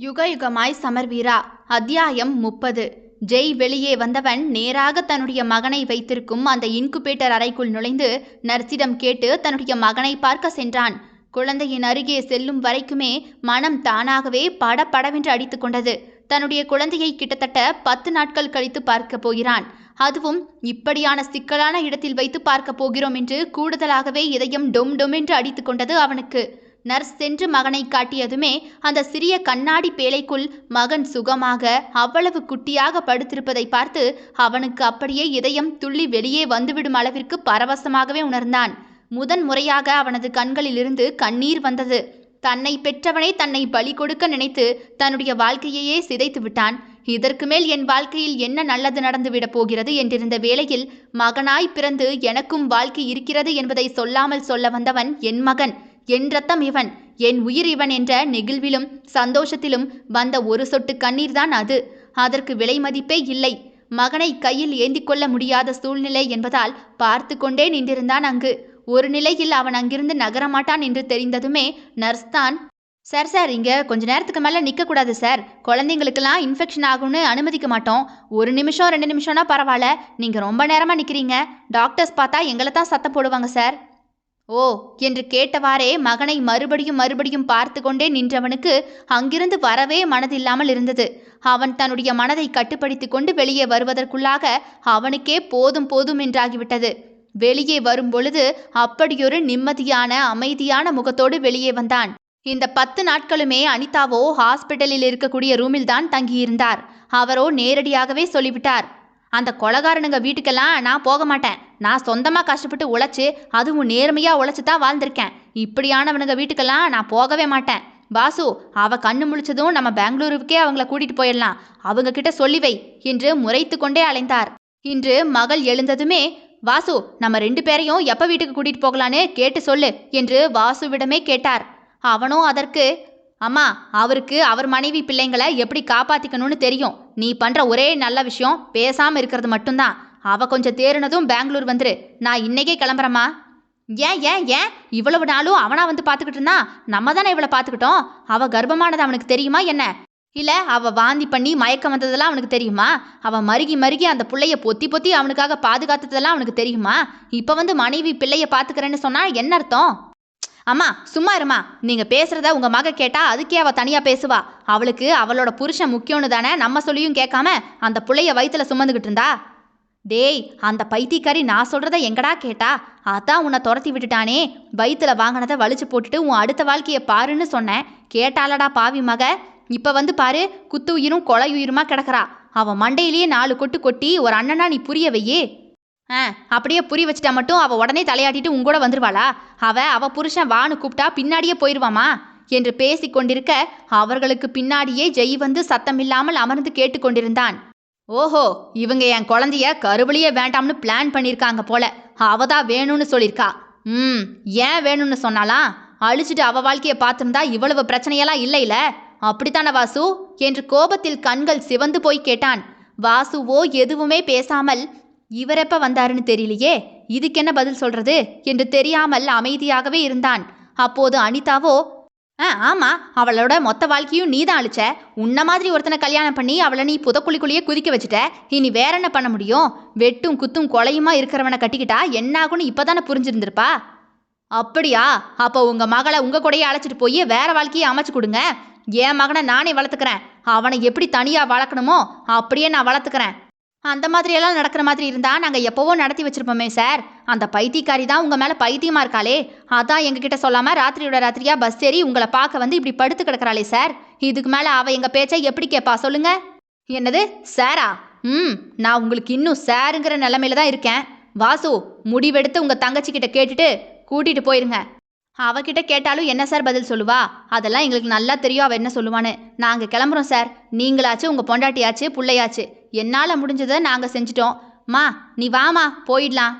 யுக யுகமாய் சமர்வீரா. அத்தியாயம் முப்பது. ஜெய் வெளியே வந்தவன் நேராக தன்னுடைய மகனை வைத்திருக்கும் அந்த இன்குபேட்டர் அறைக்குள் நுழைந்து நர்சிடம் கேட்டு தன்னுடைய மகனை பார்க்க சென்றான். குழந்தையின் அருகே செல்லும் வரைக்குமே மனம் தானாகவே படபடவென்று அடித்து கொண்டது. தன்னுடைய குழந்தையை கிட்டத்தட்ட பத்து நாட்கள் கழித்து பார்க்க போகிறான். அதுவும் இப்படியான சிக்கலான இடத்தில் வைத்து பார்க்க போகிறோம் என்று கூடுதலாகவே இதயம் டொம் டொம் என்று அடித்து கொண்டது அவனுக்கு. நர்ஸ் சென்று மகனை காட்டியதுமே அந்த சிறிய கண்ணாடி பேழைக்குள் மகன் சுகமாக அவ்வளவு குட்டியாக படுத்திருப்பதை பார்த்து அவனுக்கு அப்படியே இதயம் துள்ளி வெளியே வந்துவிடும் அளவிற்கு பரவசமாகவே உணர்ந்தான். முதன் முறையாக அவனது கண்களிலிருந்து கண்ணீர் வந்தது. தன்னை பெற்றவனே தன்னை பலி கொடுக்க நினைத்து தன்னுடைய வாழ்க்கையையே சிதைத்து விட்டான். இதற்கு மேல் என் வாழ்க்கையில் என்ன நல்லது நடந்துவிடப் போகிறது என்றிருந்த வேளையில் மகனாய் பிறந்து எனக்கும் வாழ்க்கை இருக்கிறது என்பதை சொல்லாமல் சொல்ல வந்தவன் என் மகன். என் ரத்தம் இவன் என் உயிர் இவன் என்ற நெகிழ்விலும் சந்தோஷத்திலும் வந்த ஒரு சொட்டு கண்ணீர்தான் அது. அதற்கு விலை மதிப்பே இல்லை. மகனை கையில் ஏந்தி கொள்ள முடியாத சூழ்நிலை என்பதால் பார்த்து கொண்டே நின்றிருந்தான் அங்கு. ஒரு நிலையில் அவன் அங்கிருந்து நகரமாட்டான் என்று தெரிந்ததுமே நர்ஸ் தான் சார் சார் இங்கே கொஞ்ச நேரத்துக்கு மேலே நிற்கக்கூடாது சார். குழந்தைங்களுக்கெல்லாம் இன்ஃபெக்ஷன் ஆகும்னு அனுமதிக்க மாட்டோம். ஒரு நிமிஷம் ரெண்டு நிமிஷம்னா பரவாயில்ல. நீங்கள் ரொம்ப நேரமாக நிற்கிறீங்க டாக்டர்ஸ் பார்த்தா எங்களை தான் சத்தம் போடுவாங்க சார். ஓ என்று கேட்டவாறே மகனை மறுபடியும் மறுபடியும் பார்த்து கொண்டே நின்றவனுக்கு அங்கிருந்து வரவே மனதில்லாமல் இருந்தது. அவன் தன்னுடைய மனதை கட்டுப்படுத்தி கொண்டு வெளியே வருவதற்குள்ளாக அவனுக்கே போதும் போதும் என்றாகிவிட்டது. வெளியே வரும் பொழுது அப்படியொரு நிம்மதியான அமைதியான முகத்தோடு வெளியே வந்தான். இந்த பத்து நாட்களுமே அனிதாவோ ஹாஸ்பிட்டலில் இருக்கக்கூடிய ரூமில்தான் தங்கியிருந்தார். அவரோ நேரடியாகவே சொல்லிவிட்டார். அந்த கொலகாரனுங்க வீட்டுக்கெல்லாம் நான் போக மாட்டேன். நான் சொந்தமாக கஷ்டப்பட்டு உழைச்சி அதுவும் நேர்மையாக உழைச்சி தான் வாழ்ந்திருக்கேன். இப்படியானவனுங்க வீட்டுக்கெல்லாம் நான் போகவே மாட்டேன். பாசு அவ கண்ணு முழிச்சதும் நம்ம பெங்களூருக்கே அவங்கள கூட்டிட்டு போயிடலாம். அவங்க கிட்ட சொல்லி வை என்று முறைத்து கொண்டே அலைந்தார். இன்று மகள் எழுந்ததுமே வாசு நம்ம ரெண்டு பேரையும் எப்ப வீட்டுக்கு கூட்டிட்டு போகலான்னு கேட்டு சொல்லு என்று வாசுவிடமே கேட்டார். அவனோ அதற்கு அம்மா அவருக்கு அவர் மனைவி பிள்ளைங்களை எப்படி காப்பாற்றிக்கணும்னு தெரியும். நீ பண்ற ஒரே நல்ல விஷயம் பேசாம இருக்கிறது மட்டும்தான். அவ கொஞ்சம் தேறினதும் பெங்களூர் வந்துரு. நான் இன்னைக்கே கிளம்புறேம்மா. ஏன் ஏன் ஏன்? இவ்வளவு நாளும் அவனா வந்து பார்த்துக்கிட்டு இருந்தா? நம்ம தானே இவளை பார்த்துக்கிட்டோம். அவ கர்ப்பமானது அவனுக்கு தெரியுமா என்ன? இல்ல அவ வாந்தி பண்ணி மயக்கம் வந்ததெல்லாம் அவனுக்கு தெரியுமா? அவ மருகி மருகி அந்த பிள்ளைய பொத்தி பொத்தி அவனுக்காக பாதுகாத்ததெல்லாம் அவனுக்கு தெரியுமா? இப்ப வந்து மனைவி பிள்ளைய பாத்துக்கிறேன்னு சொன்னா என்ன அர்த்தம்? அம்மா சும்மா இருமா. நீங்கள் பேசுகிறத உங்கள் மக கேட்டால் அதுக்கே அவள் தனியாக பேசுவா. அவளுக்கு அவளோட புருஷன் முக்கியம்னு தானே நம்ம சொல்லியும் கேட்காம அந்த பிள்ளைய வயிற்றுல சுமந்துக்கிட்டு இருந்தா? டேய் அந்த பைத்தியக்காரி நான் சொல்கிறத எங்கடா கேட்டா? அதான் உன்னை துரத்தி விட்டுட்டானே. வயித்துல வாங்கினதை வலிச்சு போட்டுட்டு உன் அடுத்த வாழ்க்கையை பாருன்னு சொன்னேன். கேட்டாலடா பாவி மக. இப்போ வந்து பாரு குத்து உயிரும் கொலை உயிருமா கிடக்குறா. அவன் மண்டையிலேயே நாலு கொட்டு கொட்டி ஒரு அண்ணனா நீ புரிய வையே. ஆ அப்படியே புரிய வச்சிட்டா மட்டும் அவள் உடனே தலையாட்டிட்டு உங்கூட வந்துடுவாளா வந்துருவாளா? அவள் புருஷன் வான்னு கூப்பிட்டா பின்னாடியே போயிடுவாமா என்று பேசிக் கொண்டிருக்க அவர்களுக்கு பின்னாடியே ஜெய் வந்து சத்தமில்லாமல் அமர்ந்து கேட்டுக்கொண்டிருந்தான் ஓஹோ இவங்க என் குழந்தைய கருவழியே வேண்டாம்னு பிளான் பண்ணியிருக்காங்க போல. அவதா வேணும்னு சொல்லியிருக்கா ம் ஏன் வேணும்னு சொன்னாலாம் அழிச்சிட்டு அவ வாழ்க்கையை பார்த்திருந்தா இவ்வளவு பிரச்சனையெல்லாம் இல்லைல? அப்படித்தானே வாசு? என்று கோபத்தில் கண்கள் சிவந்து போய் கேட்டான். வாசுவோ எதுவுமே பேசாமல் இவரெப்ப வந்தாருன்னு தெரியலையே? இதுக்கென்ன பதில் சொல்றது? என்று தெரியாமல் அமைதியாகவே இருந்தான். அப்போது அனிதாவோ ஆ ஆமா அவளோட மொத்த வாழ்க்கையும் நீ தான் அழிச்ச. உன்ன மாதிரி ஒருத்தனை கல்யாணம் பண்ணி அவளை நீ புதக்குழிக்குள்ளேயே குதிக்க வச்சுட்ட. இனி வேற என்ன பண்ண முடியும்? வெட்டும் குத்தும் கொலையுமா இருக்கிறவனை கட்டிக்கிட்டா என்னாகும்னு இப்பதானே புரிஞ்சிருந்திருப்பா? அப்படியா? அப்போ உங்க மகளை உங்க கூடயே அழைச்சிட்டு போய் வேற வாழ்க்கையை அமைச்சு கொடுங்க. என் மகனை நானே வளர்த்துக்கிறேன். அவனை எப்படி தனியா வளர்க்கணுமோ அப்படியே நான் வளர்த்துக்கிறேன். அந்த மாதிரியெல்லாம் நடக்கிற மாதிரி இருந்தா நாங்கள் எப்போவோ நடத்தி வச்சிருப்போமே சார். அந்த பைத்தியக்காரி தான் உங்கள் மேலே பைத்தியமாக இருக்காளே. அதான் எங்ககிட்ட சொல்லாமல் ராத்திரியோட ராத்திரியாக பஸ் ஏறி உங்களை பார்க்க வந்து இப்படி படுத்து கிடக்குறாளே சார். இதுக்கு மேலே அவள் எங்கள் பேச்சை எப்படி கேட்பா சொல்லுங்க. என்னது? சாரா? ம் நான் உங்களுக்கு இன்னும் சாருங்கிற நிலமையில தான் இருக்கேன். வாசு முடிவெடுத்து உங்கள் தங்கச்சிக்கிட்ட கேட்டுட்டு கூட்டிகிட்டு போயிருங்க. அவகிட்ட கேட்டாலும் என்ன சார் பதில் சொல்லுவா? அதெல்லாம் எங்களுக்கு நல்லா தெரியும் அவ என்ன சொல்லுவான்னு. நாங்கள் கிளம்புறோம் சார். நீங்களாச்சு உங்கள் பொண்டாட்டியாச்சு பிள்ளையாச்சு. என்னால் முடிஞ்சதை நாங்கள் செஞ்சிட்டோம். மா நீ வாமா போயிடலாம்.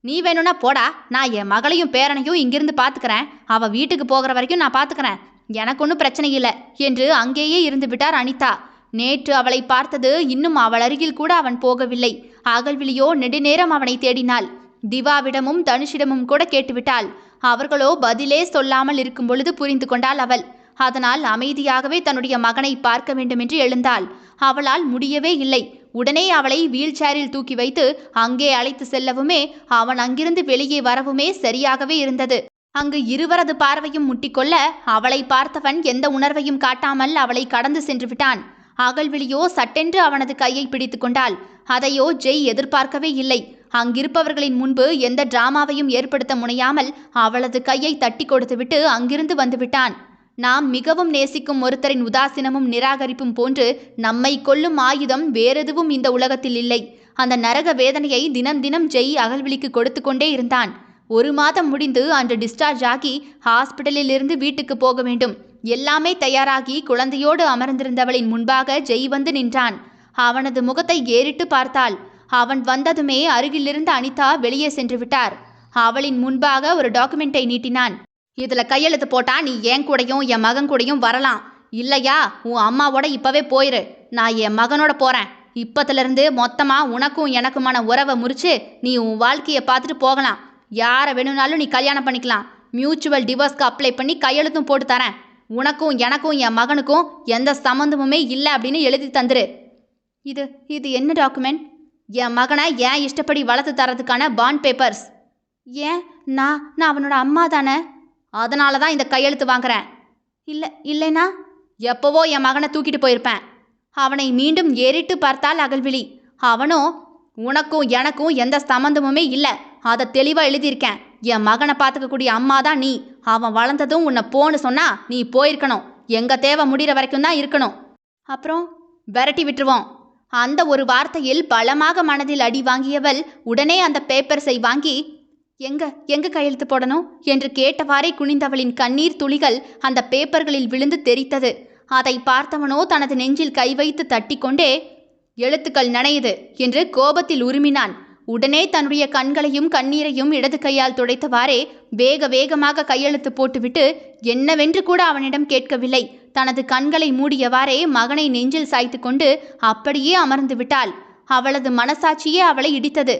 நீ வேணும்னா போடா. நான் என் மகளையும் பேரனையும் இங்கிருந்து பார்த்துக்கிறேன் அவள் வீட்டுக்கு போகிற வரைக்கும் நான் பார்த்துக்கிறேன் எனக்கு ஒன்றும் பிரச்சனை இல்லை என்று அங்கேயே இருந்து விட்டார் அனிதா. நேற்று அவளை பார்த்தது இன்னும் அவள் அருகில் கூட அவன் போகவில்லை. அகல்விழியோ நெடுநேரம் அவனை தேடினாள். திவாவிடமும் தனுஷிடமும் கூட கேட்டுவிட்டாள். அவர்களோ பதிலே சொல்லாமல் இருக்கும் பொழுது புரிந்து கொண்டாள் அவள். அதனால் அமைதியாகவே தன்னுடைய மகனை பார்க்க வேண்டுமென்று எழுந்தாள். அவளால் முடியவே இல்லை. உடனே அவளை வீல் சேரில் தூக்கி வைத்து அங்கே அழைத்து செல்லவுமே அவன் அங்கிருந்து வெளியே வரவுமே சரியாகவே இருந்தது. அங்கு இருவரது பார்வையும் முட்டிக்கொள்ள அவளை பார்த்தவன் எந்த உணர்வையும் காட்டாமல் அவளை கடந்து சென்று விட்டான். அகல்விழியோ சட்டென்று அவனது கையை பிடித்து கொண்டாள். அதையோ ஜெய் எதிர்பார்க்கவே இல்லை. அங்கிருப்பவர்களின் முன்பு எந்த டிராமாவையும் ஏற்படுத்த முனையாமல் அவளது கையை தட்டி கொடுத்துவிட்டு அங்கிருந்து வந்துவிட்டான் நாம் மிகவும் நேசிக்கும் ஒருத்தரின் உதாசீனமும் நிராகரிப்பும் போன்று நம்மை கொல்லும் ஆயுதம் வேறெதுவும் இந்த உலகத்தில் இல்லை. அந்த நரக வேதனையை தினம் தினம் ஜெய் அகல்விழிக்கு கொடுத்து கொண்டே இருந்தான். ஒரு மாதம் முடிந்து அன்று டிஸ்சார்ஜ் ஆகி ஹாஸ்பிட்டலில் இருந்து வீட்டுக்கு போக வேண்டும். எல்லாமே தயாராகி குழந்தையோடு அமர்ந்திருந்தவளின் முன்பாக ஜெய் வந்து நின்றான். அவனது முகத்தை ஏறிட்டு பார்த்தாள். அவன் வந்ததுமே அருகிலிருந்து அனிதா வெளியே சென்று விட்டார். அவளின் முன்பாக ஒரு டாக்குமெண்ட்டை நீட்டினான். இதுல கையெழுத்து போட்டா நீ என் கூடயும் என் மகன் கூடயும் வரலாம். இல்லையா உன் அம்மாவோட இப்பவே போயிரு. நான் என் மகனோட போறேன். இப்பத்திலிருந்து மொத்தமா உனக்கும் எனக்குமான உறவை முறிச்சு நீ உன் வாழ்க்கையை பார்த்துட்டு போகலாம். யாரை வேணும்னாலும் நீ கல்யாணம் பண்ணிக்கலாம். மியூச்சுவல் டிவோர்ஸ்க்கு அப்ளை பண்ணி கையெழுத்தும் போட்டு தரேன். உனக்கும் எனக்கும் என் மகனுக்கும் எந்த சம்மந்தமுமே இல்லை அப்படின்னு எழுதி தந்துரு. இது இது என்ன டாக்குமெண்ட்? என் மகனை ஏன் இஷ்டப்படி வளர்த்து தரதுக்கான பாண்ட் பேப்பர்ஸ் ஏன்? நான் நான் அவனோட அம்மா தானே. அதனால தான் இந்த கையெழுத்து வாங்குறேன். இல்லை இல்லைனா எப்போவோ என் மகனை தூக்கிட்டு போயிருப்பேன். அவனை மீண்டும் ஏறிட்டு பார்த்தால் அகல்விழி. அவனோ உனக்கும் எனக்கும் எந்த சம்மந்தமுமே இல்லை. அதை தெளிவாக எழுதியிருக்கேன். என் மகனை பார்த்துக்கக்கூடிய அம்மா தான் நீ. அவன் வளர்ந்ததும் உன்னை போன்னு சொன்னா நீ போயிருக்கணும். எங்கள் தேவை முடிகிற வரைக்கும் தான் இருக்கணும். அப்புறம் விரட்டி விட்டுருவோம். அந்த ஒரு வார்த்தையில் பலமாக மனதில் அடி வாங்கியவள் உடனே அந்த பேப்பர்ஸை வாங்கி எங்க எங்க கையெழுத்து போடணும்? என்று கேட்டவாறே குனிந்தவளின் கண்ணீர் துளிகள் அந்த பேப்பர்களில் விழுந்து தெரித்தது. அதை பார்த்தவனோ தனது நெஞ்சில் கை வைத்து தட்டிக்கொண்டே எழுத்துக்கள் நனையுது என்று கோபத்தில் உருமினான். உடனே தன்னுடைய கண்களையும் கண்ணீரையும் இடது கையால் துடைத்தவாறே வேக வேகமாக கையெழுத்து போட்டுவிட்டு என்னவென்று கூட அவனிடம் கேட்கவில்லை. தனது கண்களை மூடியவாறே மகனை நெஞ்சில் சாய்த்து கொண்டு அப்படியே அமர்ந்து விட்டாள். அவளது மனசாட்சியே அவளை இடித்தது.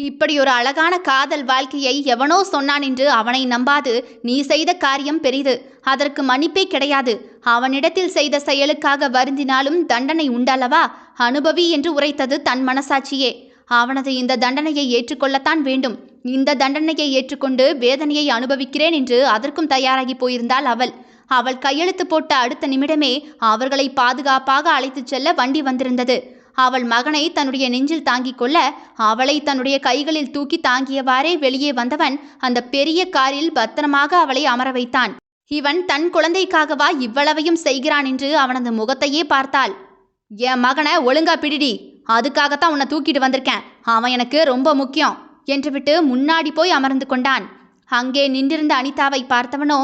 இப்படி ஒரு அழகான காதல் வாழ்க்கையை எவனோ சொன்னான் என்று அவனை நம்பாது. நீ செய்த காரியம் பெரிது. அதற்கு மன்னிப்பே கிடையாது. அவனிடத்தில் செய்த செயலுக்காக வருந்தினாலும் தண்டனை உண்டல்லவா? அனுபவி என்று உரைத்தது தன் மனசாட்சியே. அவனது இந்த தண்டனையை ஏற்றுக்கொள்ளத்தான் வேண்டும். இந்த தண்டனையை ஏற்றுக்கொண்டு வேதனையை அனுபவிக்கிறேன் என்று அதற்கும் தயாராகி போயிருந்தாள் அவள். அவள் கையெழுத்து போட்ட அடுத்த நிமிடமே அவர்களை பாதுகாப்பாக அழைத்துச் செல்ல வண்டி வந்திருந்தது. அவள் மகனை தன்னுடைய நெஞ்சில் தாங்கிக் கொள்ள அவளை தன்னுடைய கைகளில் தூக்கி தாங்கியவாறே வெளியே வந்தவன் அந்த பெரிய காரில் பத்திரமாக அவளை அமர வைத்தான். இவன் தன் குழந்தைக்காகவா இவ்வளவையும் செய்கிறான்? என்று அவனது முகத்தையே பார்த்தாள். என் மகனை ஒழுங்கா பிடிடி. அதுக்காகத்தான் உன்னை தூக்கிட்டு வந்திருக்கேன். அவன் எனக்கு ரொம்ப முக்கியம். என்றுவிட்டு முன்னாடி போய் அமர்ந்து கொண்டான். அங்கே நின்றிருந்த அனிதாவை பார்த்தவனோ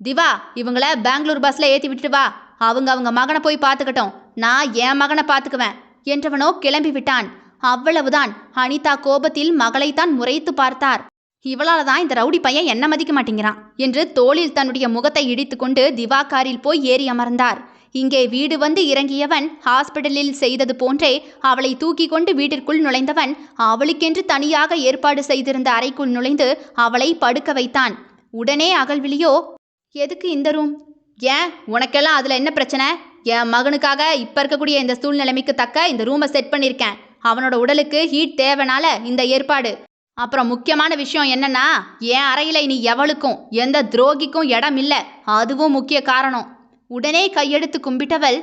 திவா இவங்கள பெங்களூர் பஸ்ல ஏத்தி விட்டுட்டு வா. அவங்க அவங்க மகனை போய் பார்த்துக்கட்டும். நான் என் மகனை பார்த்துக்குவேன் என்றவனோ கிளம்பி விட்டான். அவ்வளவுதான். அனிதா கோபத்தில் மகளைத்தான் முறைத்து பார்த்தார். இவளால தான் இந்த ரவுடி பையன் என்ன மதிக்க மாட்டேங்கிறான் என்று தோளில் தன்னுடைய முகத்தை இடித்துக்கொண்டு திவா காரில் போய் ஏறி அமர்ந்தார். இங்கே வீடு வந்து இறங்கியவன் ஹாஸ்பிடலில் செய்தது போன்றே அவளை தூக்கி கொண்டு வீட்டிற்குள் நுழைந்தவன் அவளுக்கென்று தனியாக ஏற்பாடு செய்திருந்த அறைக்குள் நுழைந்து அவளை படுக்க வைத்தான். உடனே அகல்விழியோ எதுக்கு இந்த ரூம் ஏன்? உனக்கெல்லாம் அதில் என்ன பிரச்சனை? என் மகனுக்காக இப்போ இருக்கக்கூடிய இந்த சூழ்நிலைமைக்கு தக்க இந்த ரூமை செட் பண்ணியிருக்கேன். அவனோட உடலுக்கு ஹீட் தேவைனால இந்த ஏற்பாடு. அப்புறம் முக்கியமான விஷயம் என்னன்னா என் அறையில் நீ எவளுக்கும் எந்த துரோகிக்கும் இடம் இல்லை அதுவும் முக்கிய காரணம். உடனே கையெடுத்து கும்பிட்டவள்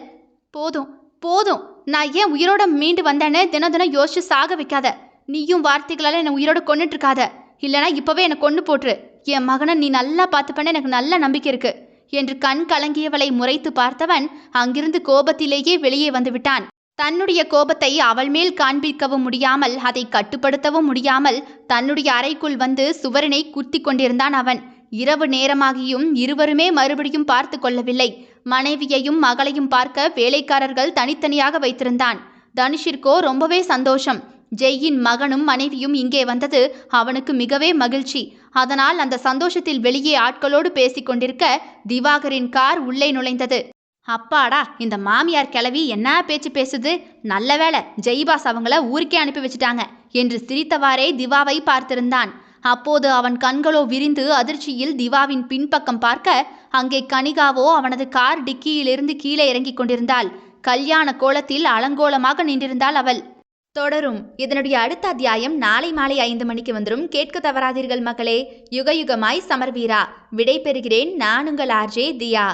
போதும் போதும் நான் ஏன் உயிரோட மீண்டு வந்தேன்னு தினம் தினம் யோசிச்சு சாக வைக்காத. நீயும் வார்த்தைகளால் என்னை உயிரோட கொன்னுட்டு இருக்காத இல்லைனா இப்போவே என்னை கொண்டு போட்டுரு. என் மகனை நீ நல்லா பார்த்துப்பேன்னு எனக்கு நல்ல நம்பிக்கை இருக்கு. என்று கண் கலங்கியவளை முறைத்து பார்த்தவன் அங்கிருந்து கோபத்திலேயே வெளியே வந்து விட்டான். தன்னுடைய கோபத்தை அவள் மேல் காண்பிக்கவும் முடியாமல் அதை கட்டுப்படுத்தவும் முடியாமல் தன்னுடைய அறைக்குள் வந்து சுவரனை குத்தி கொண்டிருந்தான் அவன். இரவு நேரமாகியும் இருவருமே மறுபடியும் பார்த்து கொள்ளவில்லை. மனைவியையும் மகளையும் பார்க்க வேலைக்காரர்கள் தனித்தனியாக வைத்திருந்தான். தனுஷிற்கோ ரொம்பவே சந்தோஷம். ஜெய்யின் மகனும் மனைவியும் இங்கே வந்தது அவனுக்கு மிகவே மகிழ்ச்சி. அதனால் அந்த சந்தோஷத்தில் வெளியே ஆட்களோடு பேசிக் கொண்டிருக்க திவாகரின் கார் உள்ளே நுழைந்தது. அப்பாடா இந்த மாமியார் கிளவி என்ன பேச்சு பேசுது? நல்ல வேலை ஜெய்பாஸ் அவங்கள ஊருக்கே அனுப்பி வச்சுட்டாங்க என்று சிரித்தவாறே திவாவை பார்த்திருந்தான். அப்போது அவன் கண்களோ விரிந்து அதிர்ச்சியில் திவாவின் பின்பக்கம் பார்க்க அங்கே கனிகாவோ அவனது கார் டிக்கியிலிருந்து கீழே இறங்கிக் கொண்டிருந்தாள். கல்யாண கோலத்தில் அலங்கோலமாக நின்றிருந்தாள் அவள். தொடரும். இதனுடைய அடுத்த அத்தியாயம் நாளை மாலை ஐந்து மணிக்கு வந்துடும் கேட்க தவறாதீர்கள் மகளே. யுகயுகமாய் சமர்வீரா. விடை பெறுகிறேன் நான் உங்கள் ஆர்ஜே தியா.